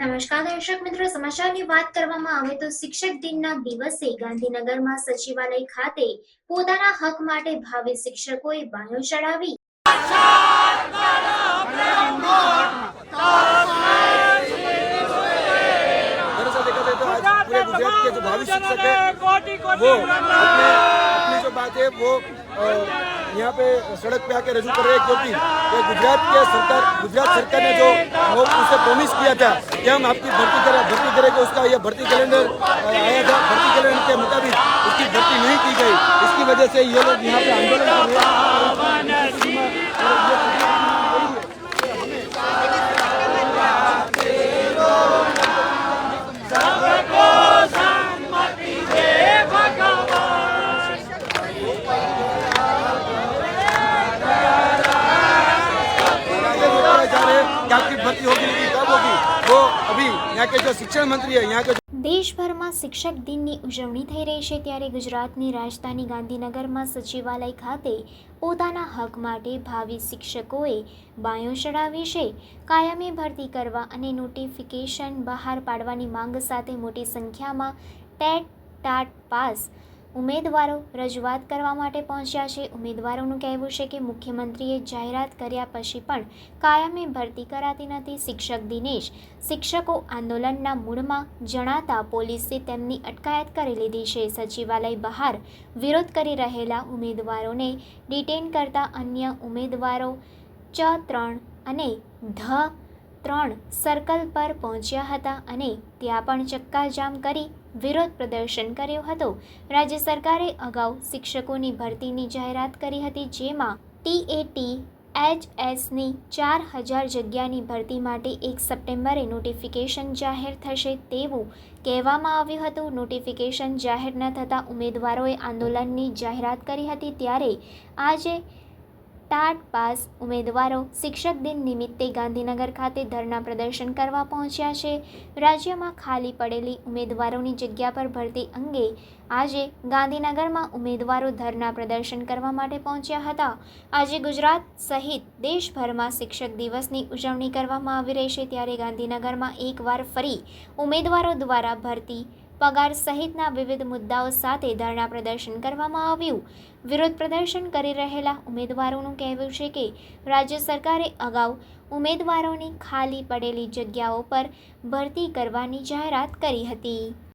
નમસ્કાર દર્શક મિત્રો સમાચારની વાત કરવામાં આવે તો શિક્ષક દિનના દિવસે ગાંધીનગરમાં સચિવાલય ખાતે પોતાના હક માટે ભાવિ શિક્ષકોએ બાયો ચડાવી दरअसल देखा जाए तो आज पूरे गुजरात के जो भावी शिक्षक है कोटि वो कोटि अपने अपनी जो बात है वो अ, यहाँ पे सड़क पे आके रजू कर रहे हैं क्योंकि ये गुजरात के सरकार गुजरात सरकार ने जो वो उसे प्रॉमिस किया था कि हम आपकी भर्ती करें भर्ती करेंगे उसका यह भर्ती कैलेंडर आया था? भर्ती कैलेंडर के मुताबिक उसकी भर्ती नहीं की गई। इसकी वजह से ये लोग यहाँ पे आंदोलन कर रहे हैं। हैं आपकी भर्ती होगी अभी यहाँ के जो शिक्षण मंत्री है यहाँ के દેશભરમાં શિક્ષક દિનની ઉજવણી થઈ રહી છે ત્યારે ગુજરાતની રાજધાની ગાંધીનગરમાં સચિવાલય ખાતે પોતાના હક માટે ભાવિ શિક્ષકોએ બાયો ચડાવી છે કાયમી ભરતી કરવા અને નોટિફિકેશન બહાર પાડવાની માંગ સાથે મોટી સંખ્યામાં ટેટ ટાટ પાસ ઉમેદવારો રજૂઆત કરવા માટે પહોંચ્યા છે. ઉમેદવારોનું કહેવું છે કે મુખ્યમંત્રીએ જાહેરાત કર્યા પછી પણ કાયમી ભરતી કરાતી નથી. શિક્ષક દિનેશ, શિક્ષકો આંદોલનના મૂળમાં જણાતા પોલીસે તેમની અટકાયત કરી લીધી છે. સચિવાલય બહાર વિરોધ કરી રહેલા ઉમેદવારોને ડિટેન કરતા અન્ય ઉમેદવારો ચ ત્રણ અને ધ ત્રણ સર્કલ પર પહોંચ્યા હતા અને ત્યાં પણ ચક્કાજામ કરી વિરોધ પ્રદર્શન કર્યો હતો. રાજ્ય સરકારે અગાઉ શિક્ષકોની ભરતીની જાહેરાત કરી હતી, જેમાં ટીએટી એચએસની ચાર હજાર જગ્યાની ભરતી માટે એક સપ્ટેમ્બરે નોટિફિકેશન જાહેર થશે તેવું કહેવામાં આવ્યું હતું. નોટિફિકેશન જાહેર ન થતાં ઉમેદવારોએ આંદોલનની જાહેરાત કરી હતી. ત્યારે આજે ટાટ પાસ ઉમેદવારો શિક્ષક દિન નિમિત્તે ગાંધીનગર ખાતે ધરના પ્રદર્શન કરવા પહોંચ્યા છે. રાજ્યમાં ખાલી પડેલી ઉમેદવારોની જગ્યા પર ભરતી અંગે આજે ગાંધીનગરમાં ઉમેદવારો ધરના પ્રદર્શન કરવા માટે પહોંચ્યા હતા. આજે ગુજરાત સહિત દેશભરમાં શિક્ષક દિવસની ઉજવણી કરવામાં આવી રહી છે. ત્યારે ગાંધીનગરમાં એકવાર ફરી ઉમેદવારો દ્વારા ભરતી પગાર સહિતના વિવિધ મુદ્દાઓ સાથે ધરણા પ્રદર્શન કરવામાં આવ્યું. વિરોધ પ્રદર્શન કરી રહેલા ઉમેદવારોનું કહેવું છે કે, રાજ્ય સરકારે અગાઉ ઉમેદવારોની ખાલી પડેલી જગ્યાઓ પર ભરતી કરવાની જાહેરાત કરી હતી.